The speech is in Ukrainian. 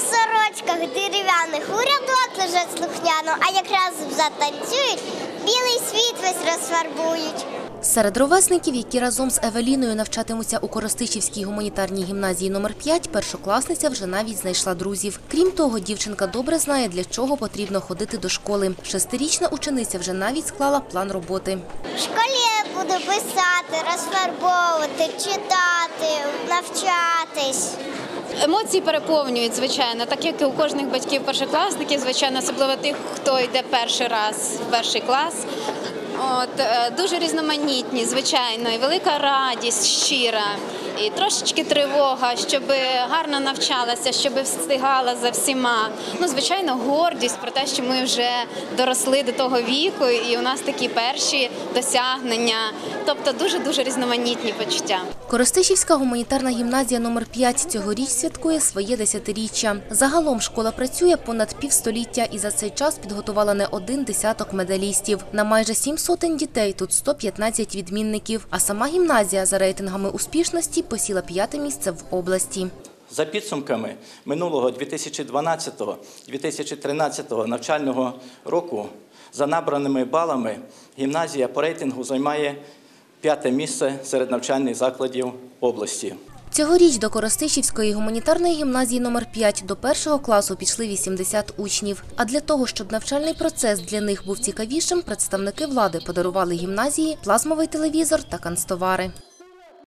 сорочках дерев'яних у рядок лежать слухняно, а якраз затанцюють, білий світ весь розфарбують. Серед ровесників, які разом з Евеліною навчатимуться у Коростишівській гуманітарній гімназії номер 5 першокласниця вже навіть знайшла друзів. Крім того, дівчинка добре знає, для чого потрібно ходити до школи. Шестирічна учениця вже навіть склала план роботи. В школі я буду писати, розфарбовувати, читати, навчатись. Емоції переповнюють, звичайно, так як і у кожних батьків першокласників, звичайно, особливо тих, хто йде перший раз в перший клас. От, е, дуже різноманітні, звичайно, і велика радість щира, і трошечки тривога, щоб гарно навчалася, щоб встигала за всіма. Ну, звичайно, гордість про те, що ми вже доросли до того віку, і у нас такі перші досягнення. Тобто дуже дуже різноманітні почуття. Коростишівська гуманітарна гімназія номер 5 цьогоріч святкує своє десятиріччя. Загалом школа працює понад півстоліття і за цей час підготувала не один десяток медалістів. На майже сім сотень дітей тут 115 відмінників. А сама гімназія за рейтингами успішності посіла п'яте місце в області. За підсумками минулого 2012-2013 навчального року за набраними балами гімназія по рейтингу займає п'яте місце серед навчальних закладів області. Цьогоріч до Коростишівської гуманітарної гімназії номер 5 до першого класу пішли 80 учнів. А для того, щоб навчальний процес для них був цікавішим, представники влади подарували гімназії плазмовий телевізор та канцтовари.